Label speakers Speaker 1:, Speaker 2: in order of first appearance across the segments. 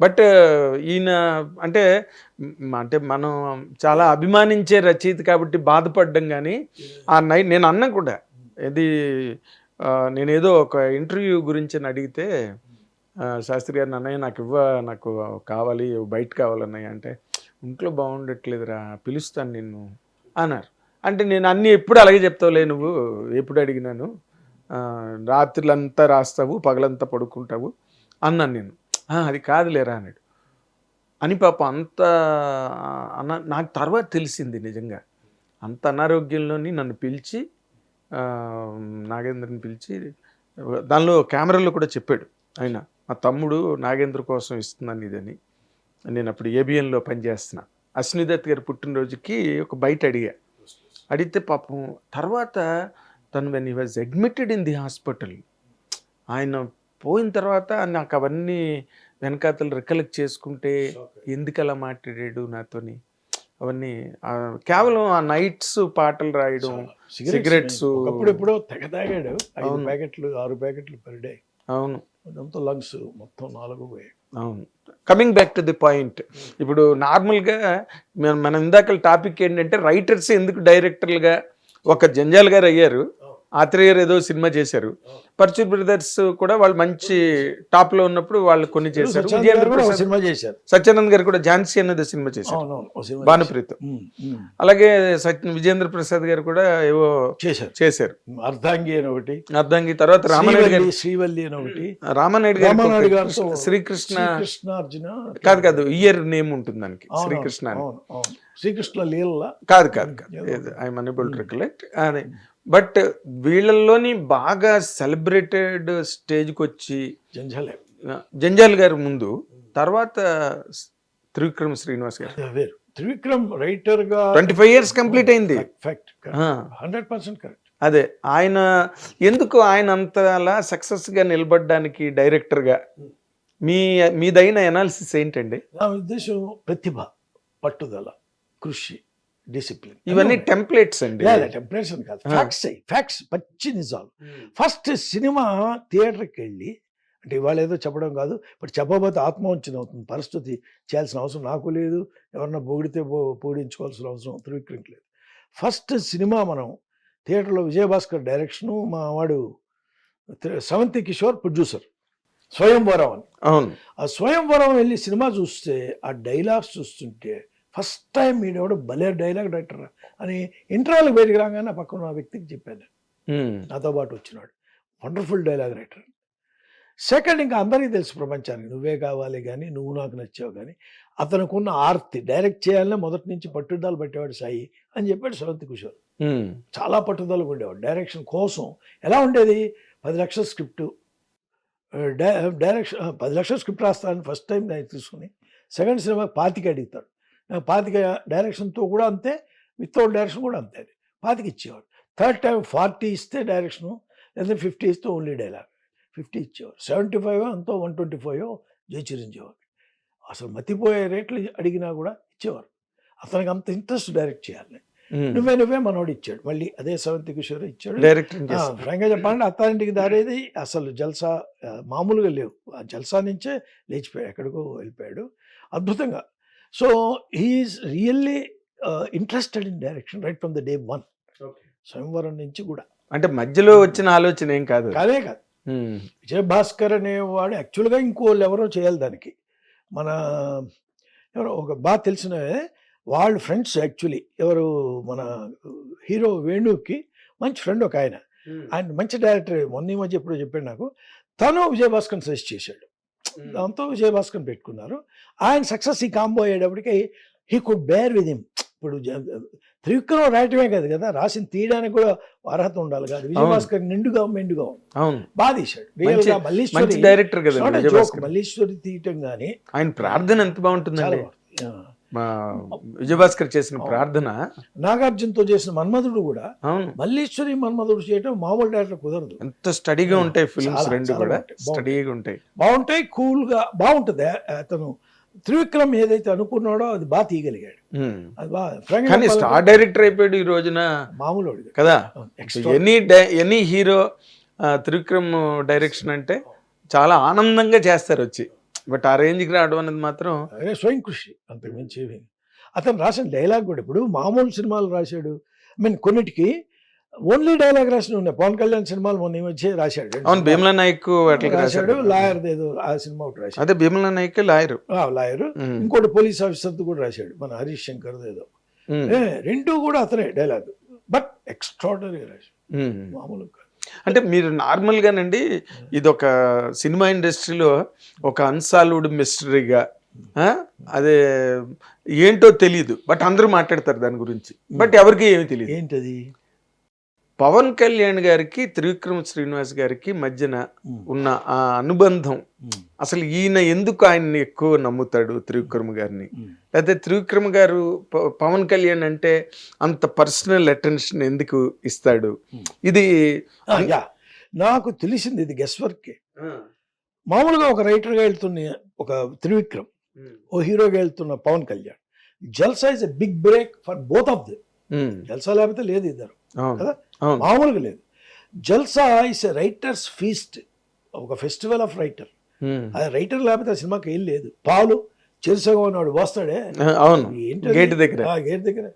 Speaker 1: But ఈయన అంటే అంటే మనం చాలా అభిమానించే రచయిత కాబట్టి బాధపడ్డం కానీ ఆ నై నేను అన్నా కూడా ఇది నేనేదో ఒక ఇంటర్వ్యూ గురించి అని అడిగితే శాస్త్రి గారిని అన్నయ్య నాకు ఇవ్వ నాకు కావాలి బయట కావాలన్నయ్య. అంటే ఇంట్లో బాగుండట్లేదురా పిలుస్తాను నిన్ను. అన్నారు. అంటే నేను అన్నీ ఎప్పుడు అలాగే చెప్తావులే నువ్వు ఎప్పుడు అడిగినాను. రాత్రులంతా రాస్తావు పగలంతా పడుకుంటావు అన్నాను నేను. అది కాదులేరా అన్నాడు. అని పాప అంత అన్న నాకు తర్వాత తెలిసింది నిజంగా. అంత అనారోగ్యంలోని నన్ను పిలిచి నాగేంద్రని పిలిచి దానిలో కెమెరాలో కూడా చెప్పాడు ఆయన మా తమ్ముడు నాగేంద్ర కోసం ఇస్తున్నాను ఇదని. నేను అప్పుడు ఏబిఎన్లో పనిచేస్తున్నా. అశ్వినిదత్ గారి పుట్టినరోజుకి ఒక బయట అడిగా. అడిగితే పాపం తర్వాత తను when he was admitted in the hospital ఆయన పోయిన తర్వాత నాకు అవన్నీ వెనకాతలు రికలెక్ట్ చేసుకుంటే ఎందుకు అలా మాట్లాడాడు నాతోని? అవన్నీ కేవలం ఆ నైట్స్ పాటలు రాయడం సిగరెట్స్
Speaker 2: ఒకప్పుడు ఎప్పుడో తెగ తాగాడు ఐదు. ప్యాకెట్లు ఆరు ప్యాకెట్లు పర్ డే
Speaker 1: అవును.
Speaker 2: అదంతా లంగ్స్ మొత్తం నాలుగు పోయాయి.
Speaker 1: అవును. Coming back to the point ఇప్పుడు నార్మల్గా మనం మనం ఇందాక టాపిక్ ఏంటంటే రైటర్స్ ఎందుకు డైరెక్టర్లుగా ఒక జంజాల్ గారు అయ్యారు. ఆత్రేయ గారు ఏదో సినిమా చేశారు. పర్చూర్ బ్రదర్స్ కూడా వాళ్ళు మంచి టాప్లో ఉన్నప్పుడు వాళ్ళు కొన్ని చేశారు.
Speaker 2: సినిమా చేశారు.
Speaker 1: సత్యానంద్ గారు కూడా ఝాన్సీ అనేది సినిమా చేశారు. భానుప్రీత్. అలాగే విజేంద్ర ప్రసాద్ గారు కూడా ఏవో
Speaker 2: చేశారు.
Speaker 1: చేశారు.
Speaker 2: అర్ధాంగి అని ఒకటి.
Speaker 1: అర్థంకి తర్వాత రామనాయుడు గారు.
Speaker 2: శ్రీవల్లి అని ఒకటి.
Speaker 1: రామనాయుడు గారు శ్రీకృష్ణ
Speaker 2: శ్రీకృష్ణార్జున
Speaker 1: కాదు కాదు ఇయర్ నేమ్ ఉంటుంది దానికి శ్రీకృష్ణ అని.
Speaker 2: శ్రీకృష్ణ లీల
Speaker 1: కాదు కాదు కాదు. I'm unable recollect. అది. బట్ వీళ్ళల్లోని బాగా సెలబ్రేటెడ్ స్టేజ్కి వచ్చి
Speaker 2: జంజాలే
Speaker 1: జంజాల్ గారు ముందు తర్వాత త్రివిక్రమ్ శ్రీనివాస్ గారు.
Speaker 2: వేరు త్రివిక్రమ్ రైటర్గా
Speaker 1: ట్వంటీ ఫైవ్ ఇయర్స్ కంప్లీట్ అయింది.
Speaker 2: Fact hundred percent correct.
Speaker 1: అదే ఆయన ఎందుకు ఆయన అంతలా సక్సెస్గా నిలబడడానికి డైరెక్టర్గా? మీ మీదైన ఎనాలిసిస్ ఏంటండి?
Speaker 2: నా ఉద్దేశం ప్రతిభ పట్టుదల కృషి. డిసిప్లిన్
Speaker 1: ఇవన్నీ టెంప్లెట్స్ అండి.
Speaker 2: టెంపరేచర్ కాదు. ఫ్యాక్ట్స్ ఫ్యాక్ట్స్ పచ్చి నిజాలు. ఫస్ట్ సినిమా థియేటర్కి వెళ్ళి అంటే ఇవాళ ఏదో చెప్పడం కాదు బట్ చెప్పబోతే ఆత్మవంచన అవుతుంది. పరిస్థితి చేయాల్సిన అవసరం నాకు లేదు. ఎవరన్నా పొగిడితే పొగిడించుకోవాల్సిన అవసరం త్రివిక్రమ్కి లేదు ఫస్ట్ సినిమా మనం థియేటర్లో విజయభాస్కర్ డైరెక్షను మా వాడు త్రి- సెవెంత్ కిషోర్ ప్రొడ్యూసర్ స్వయంవరం అని.
Speaker 1: అవును.
Speaker 2: ఆ స్వయంవరం వెళ్ళి సినిమా చూస్తే ఆ డైలాగ్స్ చూస్తుంటే ఫస్ట్ టైం మీడెవడు భలే డైలాగ్ డైరెక్టర్ అని ఇంటర్వెల్కి బయటికి రాగానే ఆ పక్కన ఉన్న వ్యక్తికి చెప్పాను నాతో పాటు వచ్చినాడు. Wonderful dialogue writer. సెకండ్ ఇంకా అందరికీ తెలుసు ప్రపంచానికి. నువ్వే కావాలి కానీ నువ్వు నాకు నచ్చావు కానీ అతనుకున్న ఆర్తి డైరెక్ట్ చేయాలనే మొదటి నుంచి పట్టుదల పెట్టేవాడు సాయి అని చెప్పాడు సవంతి కిషోర్. చాలా పట్టుదలగా ఉండేవాడు డైరెక్షన్ కోసం ఎలా ఉండేది? పది లక్షల స్క్రిప్ట్. డైరెక్షన్ పది లక్షల స్క్రిప్ట్ రాస్తానని ఫస్ట్ టైం నేను తీసుకుని సెకండ్ సినిమా పాతిక అడుగుతాడు. పాతిక డైరెక్షన్తో కూడా అంతే వితౌట్ డైరెక్షన్ కూడా అంతే అది. పాతిక ఇచ్చేవాడు థర్డ్ టైం ఫార్టీ ఇస్తే డైరెక్షను లేదా ఫిఫ్టీ ఇస్తే ఓన్లీ డైలాగ్. ఫిఫ్టీ ఇచ్చేవారు. సెవెంటీ ఫైవ్ అంతో వన్ ట్వంటీ ఫైవ్ జై చిరంజీవి అసలు మతిపోయే రేట్లు అడిగినా కూడా ఇచ్చేవారు. అతనికి అంత ఇంట్రెస్ట్ డైరెక్ట్ చేయాలి. నువ్వే నువ్వే మనోడు ఇచ్చాడు. మళ్ళీ అదే సెవెంత్ కిషోర్ ఇచ్చాడు.
Speaker 1: చేస్తారు
Speaker 2: ఫ్రాంక్గా చెప్పాలంటే అత్తారింటికి దారేది అసలు జల్సా మామూలుగా లేవు. ఆ జల్సా నుంచే లేచిపోయాడు ఎక్కడికో వెళ్ళిపోయాడు. అద్భుతంగా so he's really interested in direction right from the day one Swayamvaram నుంచి కూడా.
Speaker 1: అంటే మధ్యలో వచ్చిన ఆలోచన ఏం కాదు.
Speaker 2: కాదే కాదు.
Speaker 1: ఉమ్,
Speaker 2: విజయభాస్కర్ అనేవాడు యాక్చువల్గా ఇంకోళ్ళు ఎవరో చేయాలి దానికి. మన ఎవరో ఒక బాగా తెలిసిన వాళ్ళు ఫ్రెండ్స్ యాక్చువల్లీ ఎవరు మన హీరో వేణుకి మంచి ఫ్రెండ్ ఒక ఆయన. ఆయన మంచి డైరెక్టర్ మొన్న ఈ మధ్య ఎప్పుడో చెప్పాడు నాకు. తను విజయభాస్కర్ సజెస్ట్ చేశాడు. దాంతో విజయభాస్కర్ పెట్టుకున్నారు. ఆయన సక్సెస్ ఈ కాంబో అయ్యేటప్పటికి he could bear with him. ఇప్పుడు త్రివిక్రమ్ రాయటమే కాదు కదా రాసిన తీయడానికి కూడా అర్హత ఉండాలి కాదు. విజయభాస్కర్ నిండుగా మెండుగా బాగా తీశాడు మల్లీశ్వరి
Speaker 1: డైరెక్టర్ కదా
Speaker 2: మల్లీశ్వరి తీయటం కానీ
Speaker 1: ఆయన ప్రార్థన ఎంత
Speaker 2: చాలా
Speaker 1: విజయభాస్కర్ చేసిన. ప్రార్థన.
Speaker 2: నాగార్జునతో చేసిన మన్మధుడు కూడా మల్లీశ్వరి మన్మధుడు చేయటం మామూలు డైరెక్టర్ కుదరదు.
Speaker 1: ఎంత స్టడీగా ఉంటాయి ఫిల్మ్స్ రెండు కూడా. స్టడీగా ఉంటాయి.
Speaker 2: బాగుంటాయి కూల్గా బాగుంటుంది. అతను త్రివిక్రమ్ ఏదైతే అనుకున్నాడో అది బాగా తీయగలిగాడు. అది బాగా
Speaker 1: స్టార్ డైరెక్టర్ అయిపోయాడు ఈ రోజున.
Speaker 2: మామూలు
Speaker 1: కదా? Any any hero Trivikram direction అంటే చాలా ఆనందంగా చేస్తారు వచ్చి. బట్ ఆ రేంజ్కి రావడం అనేది మాత్రం
Speaker 2: అదే స్వయం కృషి. అంతకు మించి ఏమీ. అతను రాసిన డైలాగ్ కూడా ఇప్పుడు మామూలు సినిమాలు రాశాడు. ఐ మీన్ కొన్నిటికి ఓన్లీ డైలాగ్ రాసిన ఉన్నాయి. పవన్ కళ్యాణ్ సినిమాలు మొన్న మధ్య రాశాడు.
Speaker 1: అవును. భీమలా నాయక్ అట్లా
Speaker 2: రాశాడు. లాయర్ ఏదో ఆ సినిమా ఒకటి రాశాడు.
Speaker 1: అదే భీమలా నాయక్ లాయర్.
Speaker 2: లాయర్. ఇంకోటి పోలీస్ ఆఫీసర్ కూడా రాశాడు. మన హరీష్ శంకర్ ఏదో. రెండు కూడా అతనే డైలాగ్. బట్ ఎక్స్ట్రాడనరీ రాశాడు. మామూలుగా కాదు.
Speaker 1: అంటే మీరు నార్మల్ గానండి ఇది ఒక సినిమా ఇండస్ట్రీలో ఒక అన్సాల్వ్డ్ మిస్టరీగా అదే ఏంటో తెలియదు బట్ అందరూ మాట్లాడతారు దాని గురించి. బట్ ఎవరికి ఏమి తెలియదు
Speaker 2: ఏంటది?
Speaker 1: పవన్ కళ్యాణ్ గారికి త్రివిక్రమ శ్రీనివాస్ గారికి మధ్యన ఉన్న ఆ అనుబంధం అసలు ఈయన ఎందుకు ఆయన్ని ఎక్కువ నమ్ముతాడు త్రివిక్రమ గారిని? లేకపోతే త్రివిక్రమ గారు పవన్ కళ్యాణ్ అంటే అంత పర్సనల్ అటెన్షన్ ఎందుకు ఇస్తాడు? ఇది
Speaker 2: నాకు తెలిసింది ఇది గెస్ వర్కే మామూలుగా ఒక రైటర్గా వెళ్తున్న ఒక త్రివిక్రమ్ ఓ హీరోగా వెళ్తున్న Pawan Kalyan. Jalsa is a big break for both of the Jalsa లేకపోతే లేదు ఇద్దరు. కదా? మామూలుగా లేదు. Jalsa is a writer's feast ఒక ఫెస్టివల్ ఆఫ్ రైటర్. అది రైటర్ లేకపోతే ఆ సినిమాకి ఏం లేదు. పాలు చెరుసగా ఉన్నవాడు వస్తాడే.
Speaker 1: అవును? గేట్ దగ్గర.
Speaker 2: ఆ, గేట్ దగ్గర.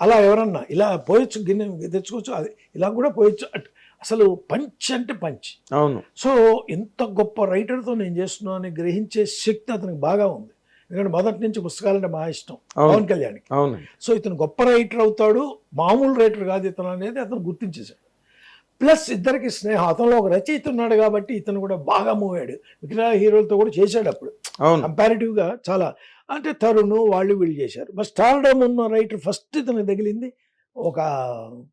Speaker 2: అలా ఎవరన్నా ఇలా పోయొచ్చు గిన్నె తెచ్చుకోవచ్చు అది ఇలా కూడా పోయొచ్చు. అట్- అసలు పంచ్ అంటే పంచ్.
Speaker 1: అవును.
Speaker 2: సో ఇంత గొప్ప రైటర్తో నేను చేస్తున్నాను అని గ్రహించే శక్తి అతనికి బాగా ఉంది. ఎందుకంటే మొదటి నుంచి పుస్తకాలంటే మా ఇష్టం. పవన్ కళ్యాణ్కి.
Speaker 1: అవును.
Speaker 2: సో ఇతను గొప్ప రైటర్ అవుతాడు మామూలు రైటర్ కాదు ఇతను అనేది అతను గుర్తించేశాడు. ప్లస్ ఇద్దరికి స్నేహం అతనిలో ఒక రచయిత ఉన్నాడు కాబట్టి ఇతను కూడా బాగా మూవ్ అయ్యాడు. మిగతా హీరోలతో కూడా చేశాడు అప్పుడు.
Speaker 1: అవును.
Speaker 2: కంపారిటివ్గా చాలా అంటే తరుణ్ వాళ్ళు వీళ్ళు చేశారు. బట్ స్టార్డమ్ ఉన్న రైటర్ ఫస్ట్ ఇతనికి తగిలింది ఒక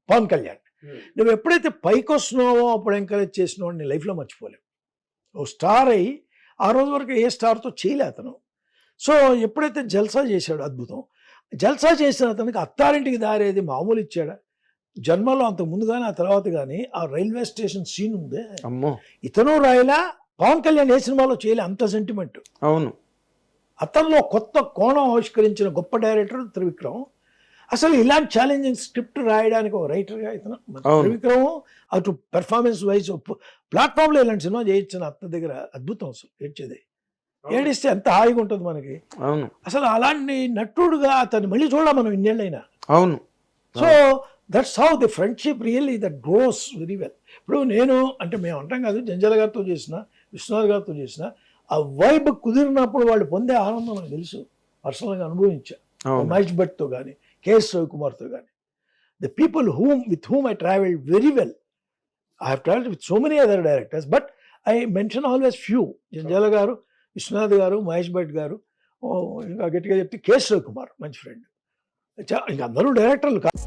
Speaker 2: పవన్ కళ్యాణ్. నువ్వు ఎప్పుడైతే పైకి వస్తున్నావో అప్పుడు ఎంకరేజ్ చేసినావు నీ లైఫ్లో మర్చిపోలేవు. ఓ స్టార్ అయ్యి ఆ రోజు వరకు ఏ స్టార్తో చేయలే అతను. సో ఎప్పుడైతే జల్సా చేశాడు అద్భుతం. జల్సా చేసిన అతనికి అత్తారింటికి దారేది మామూలు ఇచ్చాడా? జన్మలో అంత ముందు కానీ ఆ తర్వాత కానీ ఆ రైల్వే స్టేషన్ సీన్ ఉందే.
Speaker 1: అమ్మో!
Speaker 2: ఇతను రాయలా పవన్ కళ్యాణ్ ఏ సినిమాలో చేయలే అంత సెంటిమెంట్.
Speaker 1: అవును.
Speaker 2: అతనిలో కొత్త కోణం ఆవిష్కరించిన గొప్ప డైరెక్టర్ త్రివిక్రమ్. అసలు ఇలాంటి ఛాలెంజింగ్ స్క్రిప్ట్ రాయడానికి ఒక రైటర్గా ఇతను. త్రివిక్రమ్ అటు పెర్ఫార్మెన్స్ వైజ్ ప్లాట్ఫామ్లో ఇలాంటి సినిమా చేయించిన అత్త దగ్గర అద్భుతం అసలు ఏడ్చేది. ఏడిస్తే ఎంత హాయిగా ఉంటుంది మనకి.
Speaker 1: అవును.
Speaker 2: అసలు అలాంటి నటుడుగా అతన్ని మళ్ళీ చూడాలి మనం ఇన్నేళ్ళైనా.
Speaker 1: అవును.
Speaker 2: So that's how the friendship really that grows very well ఇప్పుడు నేను అంటే మేము అంటాం కాదు జంజల గారితో చేసిన విశ్వనాథ్ గారితో చేసిన ఆ వైబ్ కుదిరినప్పుడు వాళ్ళు పొందే ఆనందం నాకు తెలుసు. పర్సనల్గా అనుభవించా. మహేష్ భట్తో కానీ కేఎస్ రవికుమార్తో కానీ the people whom with whom I travel very well I have travel with so many other directors but I mention always few Jandhyala గారు విశ్వనాథ్ గారు మహేష్ భట్ గారు ఇంకా గట్టిగా చెప్తే కేశవ కుమార్ మంచి ఫ్రెండ్. ఇంకా అందరూ డైరెక్టర్లు కాదు